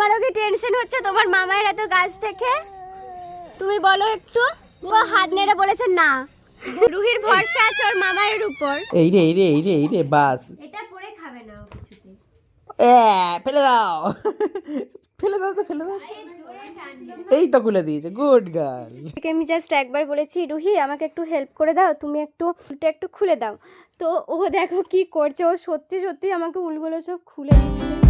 তোমারও কি টেনশন হচ্ছে? তোমার মামায়ের এত গাছ থেকে? তুমি বলো একটু। ও হাত নেড়ে বলেছে না। রুহির ভরসা আছে ওর মামায়ের উপর। এই রে এই রে এই রে এই রে বাস। এটা পরে খাবে না ও কিছুতে এ ফেলে দাও। ফেলে দাও তো ফেলে দাও। এই তো খুলে দিয়েছে গুড গার্ল। আমি জাস্ট একবার বলেছি রুহি আমাকে একটু হেল্প করে দাও তুমি একটু উলটা একটু খুলে দাও। তো ও দেখো কি করছে ও সত্যি সত্যি আমাকে উলগুলো সব খুলে দিচ্ছে।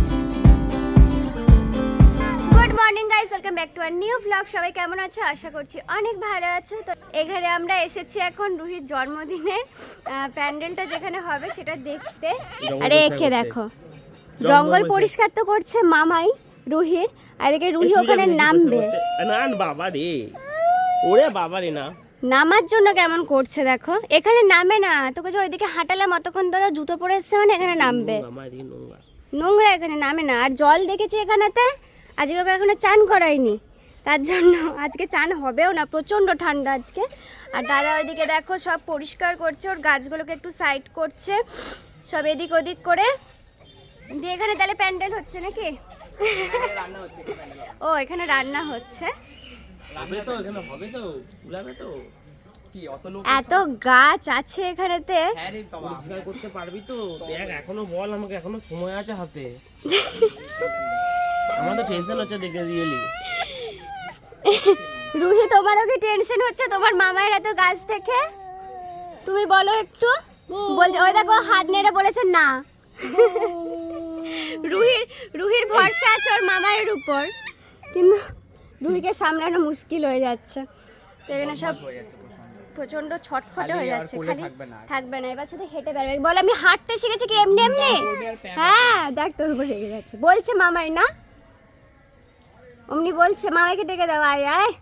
Good morning guys welcome back to our new vlog সবাই কেমন আছো? আশা করছি অনেক ভালো আছো। তো এখানে আমরা এসেছি এখন রুহির জন্মদিনের প্যান্ডেলটা যেখানে হবে সেটা দেখতে। আরে একে দেখো। জঙ্গল পরিষ্কার। তো করছে মামাই রুহির আর এদিকে রুহি ওখানে নামবে। না বাবা রে। ওরে বাবা রে না। নামার জন্য কেমন করছে দেখো। এখানে নামে না। তোকে যে ওইদিকে হাঁটালাম অতক্ষণ ধরে জুতো পরে এসছে মানে এখানে নামবে। নোংরা নোংরা এখানে নামে না। আর জল দেখেছি এখানেতে। আজকে ওকে এখনও চান করাইনি। তার জন্য আজকে চান হবেও না প্রচণ্ড ঠান্ডা আজকে। আর দাদা ওইদিকে দেখো সব পরিষ্কার করছে ওর গাছগুলোকে একটু সাইড করছে। সব এদিক ওদিক করে। দিয়ে এখানে তাহলে প্যান্ডেল হচ্ছে নাকি? ও এখানে রান্না হচ্ছে। হবে তো এখানে হবে তো উলাবে তো। কি অত লোক এত গাছ আছে এখানেতে। হ্যাঁ করতে পারবি তো। দেখ এখনও বল আমাকে এখনও সময় আছে হাতে। আমার তো টেনশন হচ্ছে দেখে রিয়েলি রুহি তোমারও কি টেনশন হচ্ছে? তোমার মামায়ের এত গাছ থেকে? তুমি বলো একটু। বলছে ওই দেখো হাত নেড়ে বলেছে না। রুহির রুহির ভরসা আছে ওর মামায়ের উপর। কিন্তু রুহিকে সামলানো মুশকিল হয়ে যাচ্ছে। তো এখানে সব প্রচণ্ড ছটফটে হয়ে যাচ্ছে। খালি থাকবে না এবার শুধু হেঁটে বেরোবে। বলে আমি হাঁটতে শিখেছি কি এমনি এমনি? হ্যাঁ দেখ তোর উপর রেগে যাচ্ছে। বলছে মামাই না। অমনি বলছে মামাইকে ডেকে দাও আয় আয়।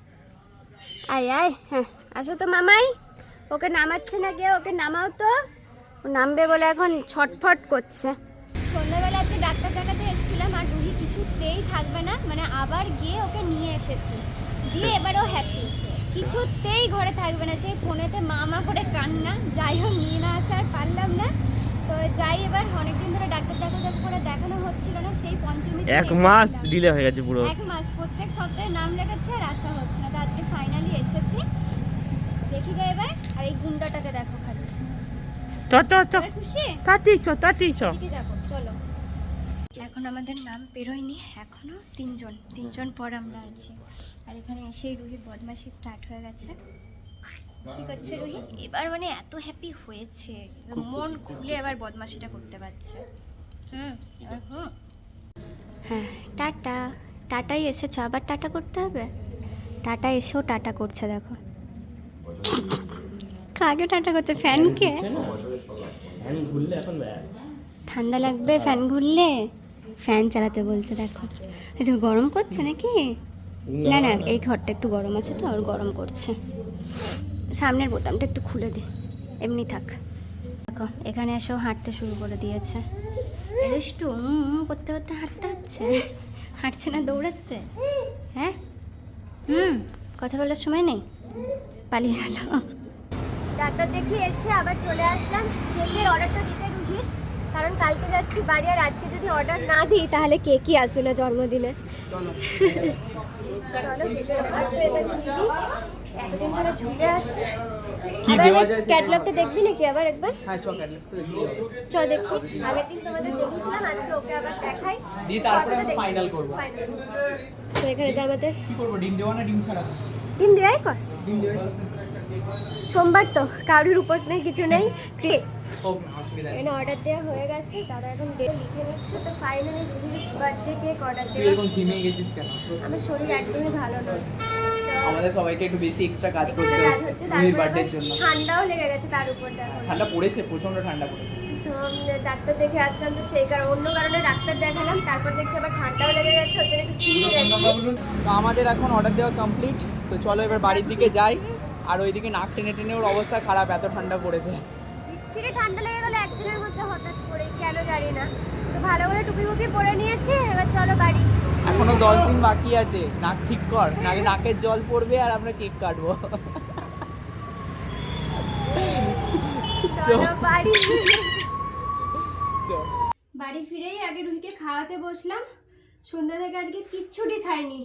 আয় আয় হ্যাঁ আসো তো মামাই। ওকে নামাচ্ছে না গিয়ে ওকে নামাও তো। ও নামবে বলে এখন ছটফট করছে। সন্ধ্যাবেলা আজকে ডাক্তার দেখাতে এসেছিলাম আর রুহি কিছুতেই থাকবে না মানে আবার গিয়ে ওকে নিয়ে এসেছি। দিয়ে এবারও হ্যাপি কিছুতেই ঘরে থাকবে না সেই ফোনেতে মামা করে কান্না। যাই হোক নিয়ে না আসা আর পারলাম না। তো যাই এবার অনেকদিন ধরে ডাক্তার দেখা দেখা করে দেখানো হচ্ছিল না সেই পঞ্চমী এক মাস ডিলে হয়ে গেছে পুরো। এক মাস প্রত্যেক সপ্তাহে নাম লেখাচ্ছে আর আসা হচ্ছে না। তো আজকে ফাইনালি এসেছি। দেখি গো এবার আর এই গুন্ডাটাকে দেখো খালি। চ চ চ। খুশি? তাতি চ তাতি চ। চলো। এখন আমাদের নাম বেরোয়নি এখনও তিনজন তিনজন পর আমরা আছি। আর এখানে এসেই রুহি বদমাশি স্টার্ট হয়ে গেছে। কি করছে রুহি? এবার মানে এত হ্যাপি হয়েছে। মন খুলে এবার বদমাশিটা করতে পারছে। হুম এবার হুম হ্যাঁ টাটা। টাটাই এসেছ আবার টাটা করতে হবে? টাটা এসেও টাটা করছে দেখো। কাকে টাটা করছে ফ্যানকে ঠান্ডা লাগবে ফ্যান ঘুরলে? ফ্যান চালাতে বলছে দেখো। এটা গরম করছে নাকি? না না এই ঘরটা একটু গরম আছে তো আর গরম করছে। সামনের বোতামটা একটু খুলে দি এমনি থাক। দেখো এখানে এসেও হাঁটতে শুরু করে দিয়েছে। একটু করতে করতে হাঁটতে হচ্ছে। হাঁটছে না দৌড়াচ্ছে? হ্যাঁ? হুম কথা বলার সময় নেই? পালিয়ে গেল। ডাক্তার দেখিয়ে এসে আবার চলে আসলাম। কেকের অর্ডারটা দিতে রুহির কারণ কালকে যাচ্ছি বাড়ি আর আজকে যদি অর্ডার না দিই তাহলে কেকই আসবে না জন্মদিনে চলো। এতদিন ধরে ঝুলে আছে। কি দেওয়া যায় ক্যাটালগটা ক্যাটলগটা দেখবি নাকি আবার একবার? হ্যাঁ চল ক্যাটলগ তো দেখি চ দেখি। আগের দিন তোমাদের দেখেছিলাম আজকে ওকে আবার দেখাই। দিয়ে তারপরে আমরা ফাইনাল করব। তো এখানে আমাদের কি করব ডিম দেওয়া না ডিম ছাড়া? ডিম দেওয়াই কর। ডিম দেওয়া সোমবার তো কারোর উপোস নেই কিছু নেই এখানে অর্ডার দেওয়া হয়ে গেছে তারা এখন লিখে নিচ্ছে তো ফাইনালি বার্থডে কেক অর্ডার তুই এরকম ঝিমিয়ে গেছিস কেন? আমার শরীর একদমই ভালো নয়। আমাদের সবাইকে একটু বেশি এক্সট্রা কাজ করতে হচ্ছে রুহির বার্থডের জন্য। ঠান্ডাও লেগে গেছে তার উপর দেখো ঠান্ডা পড়েছে প্রচণ্ড ঠান্ডা পড়েছে। তো ডাক্তার দেখে আসলাম তো সেই কারণে অন্য কারণে ডাক্তার দেখালাম তারপর দেখছি আবার ঠান্ডাও লেগে গেছে জন্য একটু ছিঁড়ে গেছি। তো আমাদের এখন অর্ডার দেওয়া কমপ্লিট তো চলো এবার বাড়ির দিকে যাই। আর ওইদিকে নাক টেনে টেনে ওর অবস্থা খারাপ এত ঠান্ডা পড়েছে। বিচ্ছিরি ঠান্ডা লেগে গেলো একদিনের মধ্যে হঠাৎ করে কেন জানি না। তো ভালো করে টুপি ফুপি পরে নিয়েছি এবার চলো বাড়ি। এখনও দশ দিন বাকি আছে নাক ঠিক কর নাকি নাকের জল পড়বে আর আমরা কেক কাটবো। চলো বাড়ি। বাড়ি ফিরেই আগে রুহিকে খাওয়াতে বসলাম। সন্ধ্যা থেকে আজকে কিচ্ছুটি খায়নি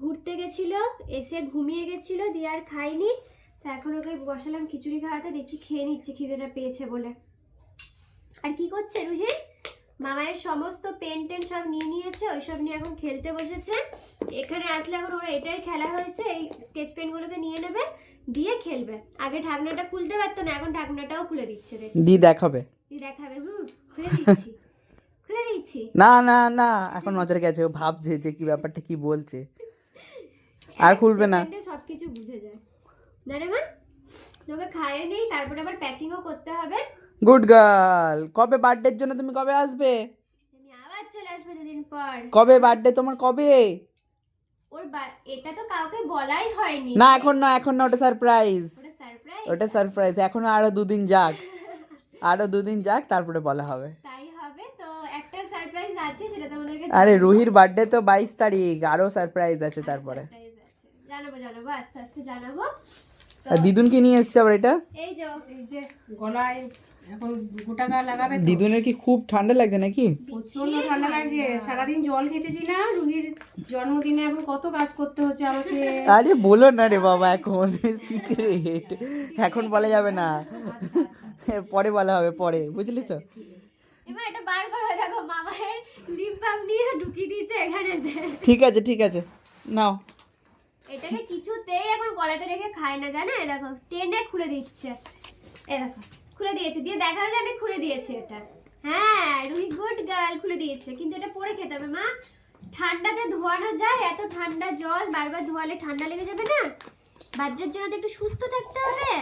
ঘুরতে গেছিল এসে ঘুমিয়ে গেছিল দিয়ে আর খাইনি তা এখন ওকে বসালাম খিচুড়ি খাওয়াতে দেখছি খেয়ে নিচ্ছে খিদেটা পেয়েছে বলে। আর কি করছে রুহি মামায়ের সমস্ত পেন টেন সব নিয়ে নিয়েছে ওইসব নিয়ে এখন খেলতে বসেছে। এখানে আসলে এখন ওরা এটাই খেলা হয়েছে এই স্কেচ পেনগুলোকে নিয়ে নেবে দিয়ে খেলবে। আগে ঢাকনাটা খুলতে পারতো না এখন ঢাকনাটাও খুলে দিচ্ছে দেখ দি দেখাবে। দিয়ে দেখাবে হুম খুলে দিচ্ছি। খুলে দিচ্ছি। না না না এখন নজরে গেছে ও ভাবছে যে কি ব্যাপারটা কি বলছে। আর খুলবে না। সব কিছু বুঝে যায়। না রে তোকে খাইয়ে নেই তারপরে আবার প্যাকিংও করতে হবে। গুড গার্ল কবে বার্থডের জন্য তুমি কবে আসবে? আমি আবার চলে আসব দুদিন পর। কবে বার্থডে তোমার কবে? ওর এটা তো কাউকে বলাই হয়নি। না এখন না এখন না ওটা সারপ্রাইজ ওটা সারপ্রাইজ ওটা সারপ্রাইজ এখনও আরও দুদিন যাক। আরও দুদিন যাক তারপরে বলা হবে। তাই হবে তো একটা সারপ্রাইজ আছে সেটা তোমাদেরকে আরে রুহির বার্থডে তো বাইশ তারিখ আরও সারপ্রাইজ আছে তারপরে। জানাব জানাব আস্তে আস্তে জানাব। আর দিদুন কি নিয়ে এসছে আবার এটা? এই যে এই যে গলায় এখন গোটা গা লাগাবে দিদুনের কি খুব ঠান্ডা লাগছে নাকি? প্রচণ্ড ঠান্ডা লাগছে। সারাদিন জল ঘেটেছি না রুহির জন্মদিনে এখন কত কাজ করতে হচ্ছে আমাকে। আরে বলো না রে বাবা এখন সিক্রেট এখন বলা যাবে না। পরে বলা হবে পরে। বুঝলি তো? এবার এটা বার করো দেখো মামায়ের লিপ বাম নিয়ে ঢুকিয়ে দিয়েছে এখানে ঠিক আছে ঠিক আছে। নাও। এটাকে কিছুতেই এখন গলাতে রেখে খায় না জানো? এই দেখো টেনে খুলে দিচ্ছে। এ দেখো খুলে দিয়েছে। দিয়ে দেখা যায় আমি খুলে দিয়েছি এটা। হ্যাঁ রুহি গুড গার্ল খুলে দিয়েছে। কিন্তু এটা পরে খেতে হবে মা। ঠান্ডাতে ধোয়ানো যায় এত ঠান্ডা জল বারবার ধোয়ালে ঠান্ডা লেগে যাবে না? বাদ্রের জন্য তো একটু সুস্থ থাকতে হবে।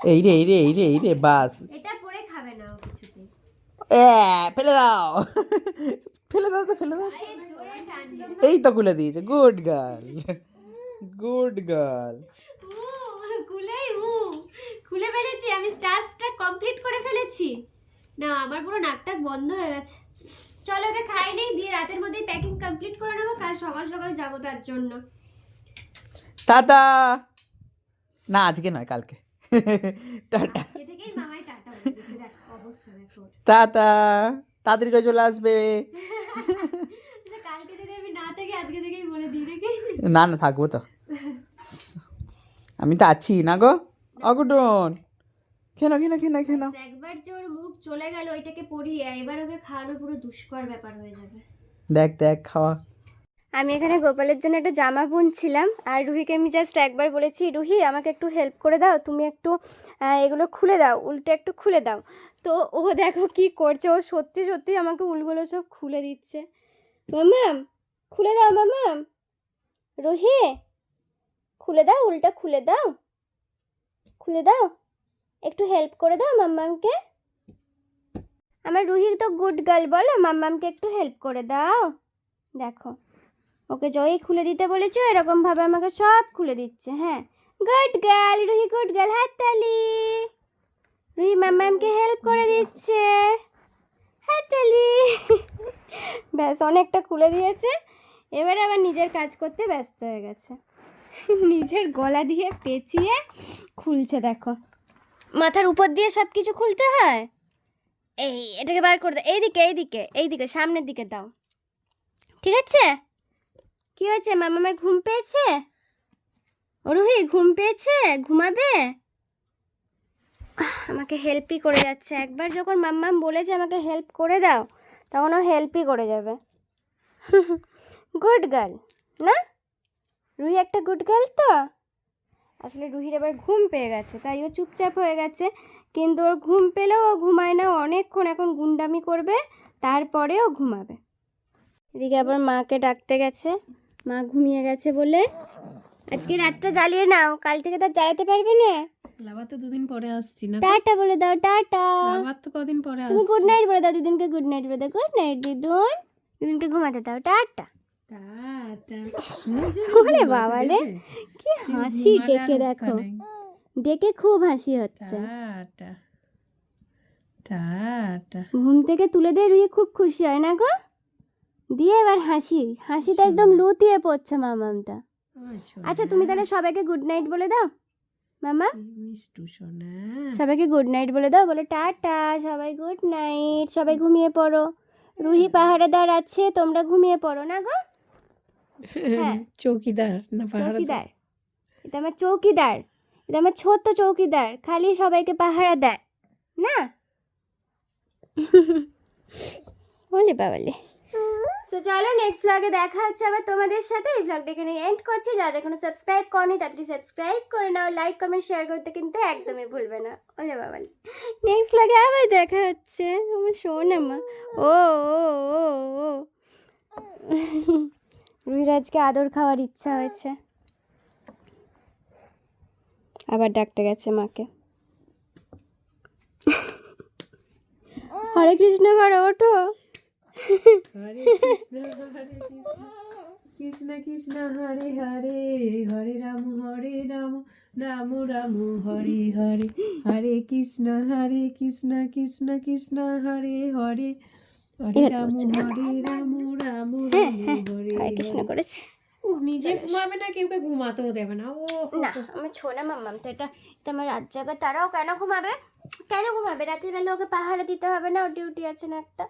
এই রে এই রে এই রে এই রে বাস। এটা পরে খাবে না ও কিছুতেই। এ ফেলে দাও। ফেলে দাও তো ফেলে দাও। এই তো খুলে দিয়েছে গুড গার্ল। Good girl. উ, খুলেই উ খুলে ফেলেছি আমি টাস্কটা কমপ্লিট করে ফেলেছি। না আমার পুরো নাকটাক বন্ধ হয়ে গেছে। চলো ওকে খাই নেই দিয়ে রাতের মধ্যেই প্যাকিং কমপ্লিট করে নেব কাল সকাল সকাল যাব তার জন্য। টাটা! না আজকে নয় কালকে। টাটা। আজকে থেকেই মামাই টাটা বলে দিচ্ছে দেখ অবস্থা দেখো টাটা! তাড়াতাড়ি করে চলে আসবে আচ্ছা, কালকে যদি আমি না থাকি আজকে থেকেই বলে দিই নাকি না না থাকব তো। আমি তো আছি না গো? অগুটন কেন কেন কেন কেন একবার যে ওর মুড চলে গেল ওইটাকে পড়িয়ে এবার ওকে খাওয়ানো পুরো দুষ্কর ব্যাপার হয়ে যাবে। দেখ দেখ খাওয়া। আমি এখানে গোপালের জন্য একটা জামা বুনছিলাম আর রুহিকে আমি জাস্ট একবার বলেছি রুহি আমাকে একটু হেল্প করে দাও তুমি একটু এগুলো খুলে দাও উল্টে একটু খুলে দাও। তো ও দেখো কি করছে ও সত্যি সত্যি আমাকে উলগুলো সব খুলে দিচ্ছে। মামাম খুলে দাও মামাম। রুহি, খুলে দাও, উল্টা খুলে দাও। খুলে দাও। একটু হেল্প করে দাও মাম্মামকে। আমার রুহি তো গুড গার্ল বলো, মাম্মামকে একটু হেল্প করে দাও। দেখো, ওকে জয়ই খুলে দিতে বলেছ এরকম ভাবে আমাকে সব খুলে দিচ্ছে হ্যাঁ। Good girl Ruhi good girl হাততালি। রুহি মাম্মামকে হেল্প করে দিচ্ছে। হাততালি। ব্যাস, অনেকটা খুলে দিয়েছে। এবার আবার নিজের কাজ করতে ব্যস্ত হয়ে গেছে। নিজের গলা দিয়ে পেঁচিয়ে খুলছে, দেখো। মাথার উপর দিয়ে সব কিছু খুলতে হয়? এই, এটাকে বার করে দাও এইদিকে এইদিকে এইদিকে, সামনের দিকে দাও। ঠিক আছে? কি হয়েছে? মামার ঘুম পেয়েছে? ও রুহি ঘুম পেয়েছে? ঘুমাবে? আমাকে হেল্পই করে যাচ্ছে। একবার যখন মাম্মাম বলেছে আমাকে হেল্প করে দাও, তখন ও হেল্পই করে যাবে। গুড গার্ল না? রুহি একটা গুড গার্ল তো? আসলে রুহির এবার ঘুম পেয়ে গেছে তাই ও চুপচাপ হয়ে গেছে। কিন্তু ওর ঘুম পেলেও ও ঘুমায় না অনেকক্ষণ এখন গুন্ডামি করবে তারপরেও ঘুমাবে। এদিকে আবার মাকে ডাকতে গেছে মা ঘুমিয়ে গেছে বলে। আজকে রাতটা জ্বালিয়ে নাও কাল থেকে তো জ্বালাতে পারবে না। তো দুদিন পরে আসছি না টাটা বলে দাও টাটা। লাবার তো কদিন পরে তুমি গুড নাইট বলে দাও দিদিনকে গুড নাইট বলে দাও। গুড নাইট দিদুন। দিদিনকে ঘুমাতে দাও টাটা। ওরে বাবা রে কি হাসি ডেকে দেখো। ডেকে খুব হাসি হচ্ছে। ঘুম থেকে তুলে দিয়ে রুই খুব খুশি হয় না গো? দিয়ে এবার হাসি। হাসিটা একদম লুতিয়ে পড়ছে মামামটা। আচ্ছা তুমি তাহলে সবাইকে গুড নাইট বলে দাও মামা। সবাইকে গুড নাইট বলে দাও বলে টাটা সবাই গুড নাইট সবাই ঘুমিয়ে পড়ো। রুহি পাহারাদার আছে তোমরা ঘুমিয়ে পড়ো না গো? হ্যাঁ চৌকিদার না চৌকিদার। এটা আমার চৌকিদার। এটা আমার ছোট্ট চৌকিদার। খালি সবাইকে পাহারা দেয়। না? বলে বাবালে। সো চলো নেক্সট ব্লগে দেখা হচ্ছে আবার তোমাদের সাথে। এই ব্লগটা এখানে এন্ড করছি। যা এখনও সাবস্ক্রাইব করনি তাড়াতাড়ি সাবস্ক্রাইব করে নাও। লাইক কমেন্ট শেয়ার করতে কিন্তু একদমই ভুলবে না। ওলে বাবালে। নেক্সট ব্লগে আবার দেখা হচ্ছে। আমার শোন মা ও ও ও ও। রুহির আজকে আদর খাওয়ার ইচ্ছা হয়েছে। আবার ডাকতে গেছে মাকে। হরে কৃষ্ণ করো ওঠো। কৃষ্ণ কৃষ্ণ, হরে হরে হরে রাম হরে রাম রাম রাম, হরে হরে হরে কৃষ্ণ হরে কৃষ্ণ কৃষ্ণ কৃষ্ণ, হরে হরে। হরে কৃষ্ণ করেছে। ও নিজে ঘুমাবে না কেউ ঘুমাতেও দেবে না। ও না আমার ছোনা মাম্মাম তো এটা এটা আমার রাত তারাও কেন ঘুমাবে? কেন ঘুমাবে? রাতের বেলা ওকে পাহারা দিতে হবে না ও ডিউটি আছে না একটা।